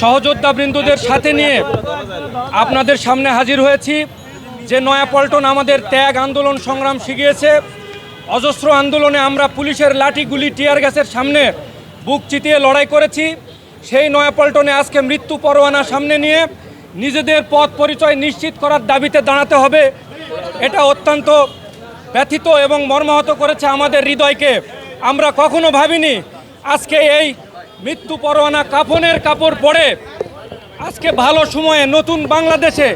সহযোদ্ধা বৃন্দদের সাথে নিয়ে আপনাদের সামনে হাজির হয়েছি। যে নয়াপল্টন আমাদের ত্যাগ আন্দোলন সংগ্রাম শিখিয়েছে, অজস্র আন্দোলনে আমরা পুলিশের লাঠি গুলি টিয়ার গ্যাসের সামনে বুক চিতিয়ে লড়াই করেছি। সেই নয়াপল্টনে আজকে মৃত্যু পরোয়ানা সামনে নিয়ে নিজেদের পথ পরিচয় নিশ্চিত করার দাবিতে দাঁড়াতে হবে। এটা অত্যন্ত ব্যথিত এবং মর্মাহত করেছে আমাদের হৃদয়কে। আমরা কখনো ভাবিনি আজকে এই মৃত্যু পরোয়ানা কাফনের কাপড় পরে আজকে ভালো সময়ে নতুন বাংলাদেশে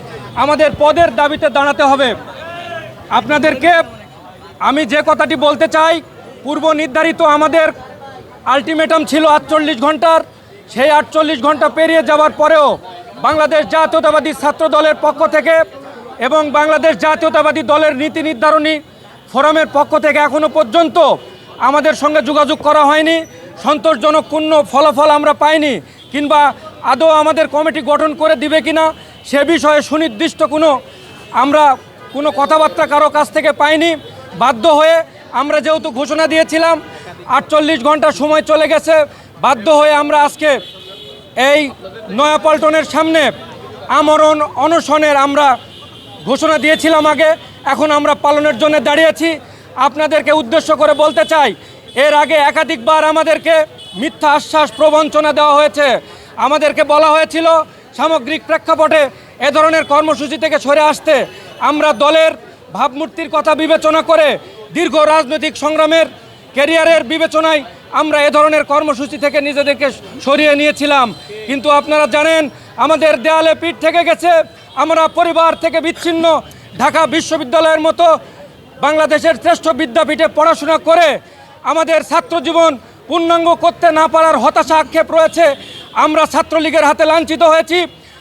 আমাদের পদের দাবিতে দাঁড়াতে হবে। আপনাদেরকে আমি যে কথাটি বলতে চাই, পূর্ব নির্ধারিত আমাদের আলটিমেটাম ছিল আটচল্লিশ ঘণ্টার, সেই আটচল্লিশ ঘণ্টা পেরিয়ে যাওয়ার পরেও বাংলাদেশ জাতীয়তাবাদী ছাত্র দলের পক্ষ থেকে এবং বাংলাদেশ জাতীয়তাবাদী দলের নীতি নির্ধারণী ফোরামের পক্ষ থেকে এখনও পর্যন্ত আমাদের সঙ্গে যোগাযোগ করা হয়নি। সন্তোষজনক কোনো ফলাফল আমরা পাইনি, কিংবা আদৌ আমাদের কমিটি গঠন করে দিবে কিনা, সে বিষয়ে সুনির্দিষ্ট কোনো আমরা কোনো কথাবার্তা কারও কাছ থেকে পাইনি। বাধ্য হয়ে আমরা যেহেতু ঘোষণা দিয়েছিলাম, আটচল্লিশ ঘণ্টা সময় চলে গেছে, বাধ্য হয়ে আমরা আজকে এই নয়াপল্টনের সামনে আমরণ অনশনের আমরা ঘোষণা দিয়েছিলাম আগে, এখন আমরা পালনের জন্য দাঁড়িয়েছি আপনাদেরকে উদ্দেশ্য করে বলতে চাই এর আগে একাধিকবার আমাদেরকে মিথ্যা আশ্বাস প্রবঞ্চনা দেওয়া হয়েছে। আমাদেরকে বলা হয়েছিল, সামগ্রিক প্রেক্ষাপটে এ ধরনের কর্মসূচি থেকে সরে আসতে আমরা দলের ভাবমূর্তির কথা বিবেচনা করে দীর্ঘ রাজনৈতিক সংগ্রামের ক্যারিয়ারের বিবেচনায় আমরা এ ধরনের কর্মসূচি থেকে নিজেদেরকে সরিয়ে নিয়েছিলাম। কিন্তু আপনারা জানেন, আমাদের দেয়ালে পিঠ থেকে গেছে, আমরা পরিবার থেকে বিচ্ছিন্ন, ঢাকা বিশ্ববিদ্যালয়ের মতো বাংলাদেশের শ্রেষ্ঠ বিদ্যাপীঠে পড়াশোনা করে আমাদের ছাত্র জীবন পূর্ণাঙ্গ করতে না পারার হতাশা আক্ষেপ রয়েছে। আমরা ছাত্রলীগের হাতে লাঞ্ছিত হয়েছি।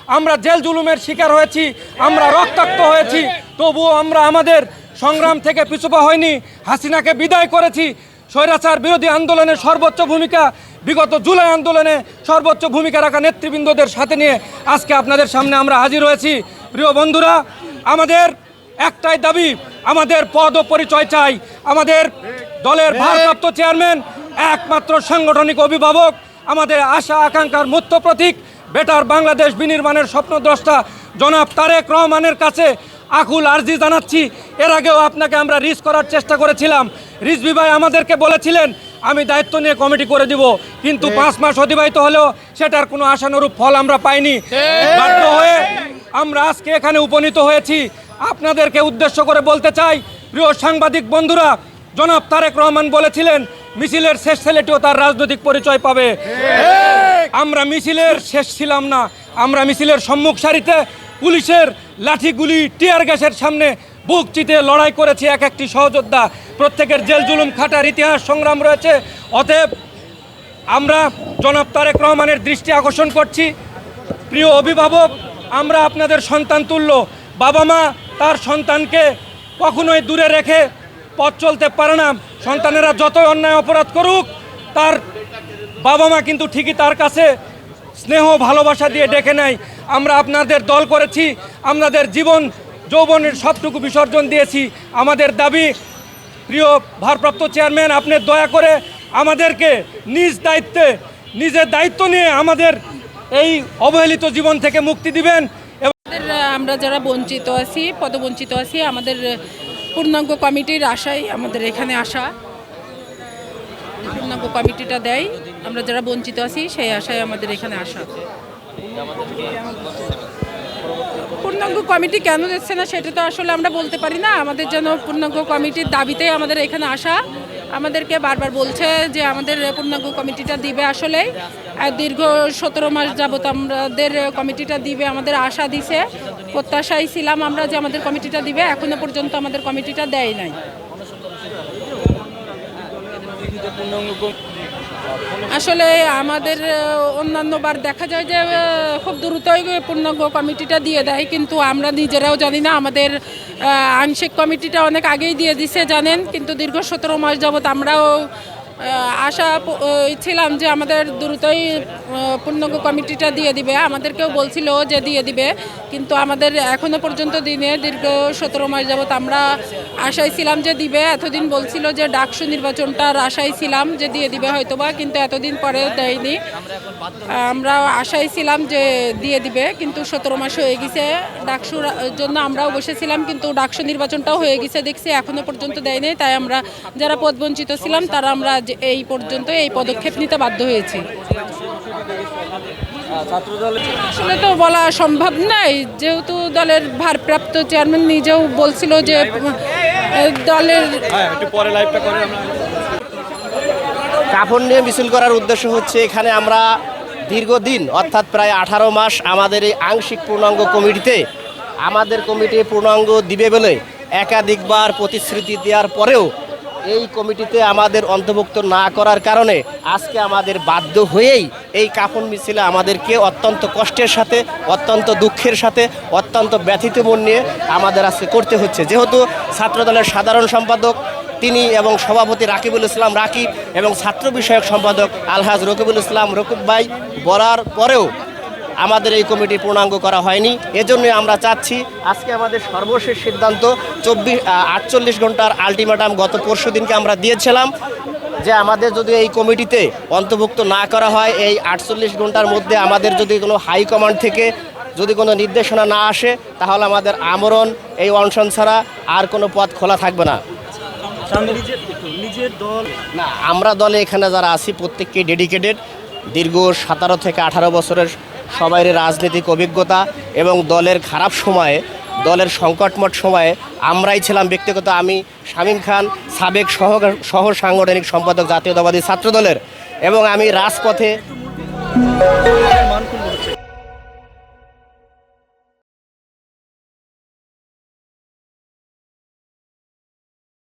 আমরা জেল জুলুমের শিকার হয়েছি। আমরা রক্তাক্ত হয়েছি। তবুও আমরা আমাদের সংগ্রাম থেকে পিছুপা হয়নি। হাসিনাকে বিদায় করেছি। স্বৈরাচার বিরোধী আন্দোলনের সর্বোচ্চ ভূমিকা, বিগত জুলাই আন্দোলনে সর্বোচ্চ ভূমিকা রাখা নেতৃবৃন্দদের সাথে নিয়ে আজকে আপনাদের সামনে আমরা হাজির হয়েছি। প্রিয় বন্ধুরা, আমাদের একটাই দাবি, আমাদের পদ পরিচয় চাই। আমাদের দলের ভারপ্রাপ্ত চেয়ারম্যান একমাত্র সাংগঠনিক অভিভাবক আমাদের আশা আকাঙ্ক্ষার মূর্ত প্রতীক বেটার বাংলাদেশ বিনির্মাণের স্বপ্নদ্রষ্টা জনাব তারেক রহমানের কাছে আকুল আর্জি জানাচ্ছি। এর আগেও আপনাকে আমরা রিস করার চেষ্টা করেছিলাম। রিজভি ভাই আমাদেরকে বলেছিলেন আমি দায়িত্ব নিয়ে কমিটি করে দিব। কিন্তু পাঁচ মাস অতিবাহিত হলেও সেটার কোনো আশানুরূপ ফল আমরা পাইনি। বাধ্য হয়ে আমরা আজকে এখানে উপনীত হয়েছি। আপনাদেরকে উদ্দেশ্য করে বলতে চাই প্রিয় সাংবাদিক বন্ধুরা জনাব তারেক রহমান বলেছিলেন মিছিলের শেষ ছেলেটিও তার রাজনৈতিক পরিচয় পাবে। আমরা মিছিলের শেষ ছিলাম না আমরা মিছিলের সম্মুখ সারিতে পুলিশের লাঠিগুলি টিয়ার গ্যাসের সামনে বুক চিতে লড়াই করেছি এক একটি সহযোদ্ধা। প্রত্যেকের জেল জুলুম খাটার ইতিহাস সংগ্রাম রয়েছে। অতএব আমরা জনাব তারেক রহমানের দৃষ্টি আকর্ষণ করছি। প্রিয় অভিভাবক আমরা আপনাদের সন্তান তুল্য। বাবা মা তার সন্তানকে কখনোই দূরে রেখে পথ চলতে পারে না। সন্তানেরা যতই অন্যায় অপরাধ করুক, তার বাবা মা কিন্তু ঠিকই তার কাছে স্নেহ, ভালোবাসা দিয়ে ডেকে নেয়। আমরা আপনাদের দল করেছি, আপনাদের জীবন, যৌবনের সবটুকু বিসর্জন দিয়েছি। আমাদের দাবি, প্রিয় ভারপ্রাপ্ত চেয়ারম্যান, আপনি দয়া করে আমাদেরকে নিজ দায়িত্বে, নিজের দায়িত্ব নিয়ে আমাদের এই অবহেলিত জীবন থেকে মুক্তি দিবেন আমরা যারা বঞ্চিত আছি, পদবঞ্চিত আছি, আমাদের পূর্ণাঙ্গ কমিটির আশাই আমাদের এখানে আসা। পূর্ণাঙ্গ কমিটিটা দেয়। আমরা যারা বঞ্চিত আছি, সেই আশায় আমাদের এখানে আসা। পূর্ণাঙ্গ কমিটি কেন দিচ্ছে না, সেটা তো আসলে আমরা বলতে পারি না। আমাদের যেন পূর্ণাঙ্গ কমিটির দাবিতেই আমাদের এখানে আসা। আমাদেরকে বারবার বলছে যে আমাদের পূর্ণাঙ্গ কমিটিটা দিবে আসলে দীর্ঘ সতেরো মাস যাবত আমাদের কমিটিটা দিবে, আমাদের আশা দিছে, প্রত্যাশাই ছিলাম আমরা যে আমাদের কমিটিটা দিবে, এখনও পর্যন্ত আমাদের কমিটিটা দেয় নাই। আসলে আমাদের অন্যান্য বার দেখা যায় যে খুব দ্রুতই পূর্ণাঙ্গ কমিটিটা দিয়ে দেয়, কিন্তু আমরা নিজেরাও জানি না, আমাদের আংশিক কমিটিটা অনেক আগেই দিয়ে দিছে, জানেন? কিন্তু দীর্ঘ সতেরো মাস যাবত আমরাও আশা ছিলাম যে আমাদের দ্রুতই পূর্ণাঙ্গ কমিটিটা দিয়ে দিবে। আমাদেরকেও বলছিল যে দিয়ে দিবে, কিন্তু আমাদের এখনও পর্যন্ত দিনে দীর্ঘ সতেরো মাস যাবত আমরা আশায় ছিলাম যে দিবে। এতদিন বলছিল যে ডাকসু নির্বাচনটার আশায় ছিলাম যে দিয়ে দিবে হয়তোবা, কিন্তু এতদিন পরে দেয়নি। আমরা আশায় ছিলাম যে দিয়ে দিবে, কিন্তু সতেরো মাস হয়ে গেছে। ডাকসুর জন্য আমরাও বসেছিলাম, কিন্তু ডাকসু নির্বাচনটাও হয়ে গেছে, দেখছি এখনও পর্যন্ত দেয়নি। তাই আমরা যারা পদবঞ্চিত ছিলাম, তারা আমরা যে এই পর্যন্ত এই পদক্ষেপ নিতে বাধ্য হয়েছি। আসলে তো বলা সম্ভব নাই। যেহেতু দলের ভারপ্রাপ্ত চেয়ারম্যান নিজেও বলছিল যে দলের কাফন নিয়ে মিছিল করার উদ্দেশ্য হচ্ছে এখানে আমরা দীর্ঘদিন, অর্থাৎ প্রায় আঠারো মাস আমাদের এই আংশিক পূর্ণাঙ্গ কমিটিতে, আমাদের কমিটি পূর্ণাঙ্গ দিবে বলে একাধিকবার প্রতিশ্রুতি দেওয়ার পরেও এই কমিটিতে আমাদের অন্তর্ভুক্ত না করার কারণে আজকে আমাদের বাধ্য হয়েই এই কাফন মিছিলে আমাদেরকে অত্যন্ত কষ্টের সাথে, অত্যন্ত দুঃখের সাথে, অত্যন্ত ব্যথিত মন নিয়ে আমাদের আজকে করতে হচ্ছে। যেহেতু ছাত্রদলের সাধারণ সম্পাদক, তিনি এবং সভাপতি রাকিবুল ইসলাম রাকিব এবং ছাত্র বিষয়ক সম্পাদক আলহাজ রকিবুল ইসলাম রকিব ভাই বলার পরেও আমাদের এই কমিটি পূর্ণাঙ্গ করা হয়নি। এজন্যই আমরা চাচ্ছি আজকে আমাদের সর্বশেষ সিদ্ধান্ত চব্বিশ আটচল্লিশ ঘণ্টার আলটিমেটাম গত পরশু দিনকে আমরা দিয়েছিলাম যে আমাদের যদি এই কমিটিতে অন্তর্ভুক্ত না করা হয় এই আটচল্লিশ ঘণ্টার মধ্যে আমাদের যদি কোনো হাইকমান্ড থেকে যদি কোনো নির্দেশনা না আসে তাহলে আমাদের আমরণ এই অনশন ছাড়া আর কোনো পথ খোলা থাকবে না। না আমরা দলে এখানে যারা আছি প্রত্যেককে ডেডিকেটেড দীর্ঘ সাতারো থেকে আঠারো বছরের সবাই রাজনৈতিক অভিজ্ঞতা এবং দলের খারাপ সময়ে, দলের সংকটমট সময়ে আমরাই ছিলাম ব্যক্তিগত। আমি শামীম খান, সাবেক সহ সহ সাংগঠনিক সম্পাদক জাতীয়তাবাদী ছাত্রদলের এবং আমি রাজপথে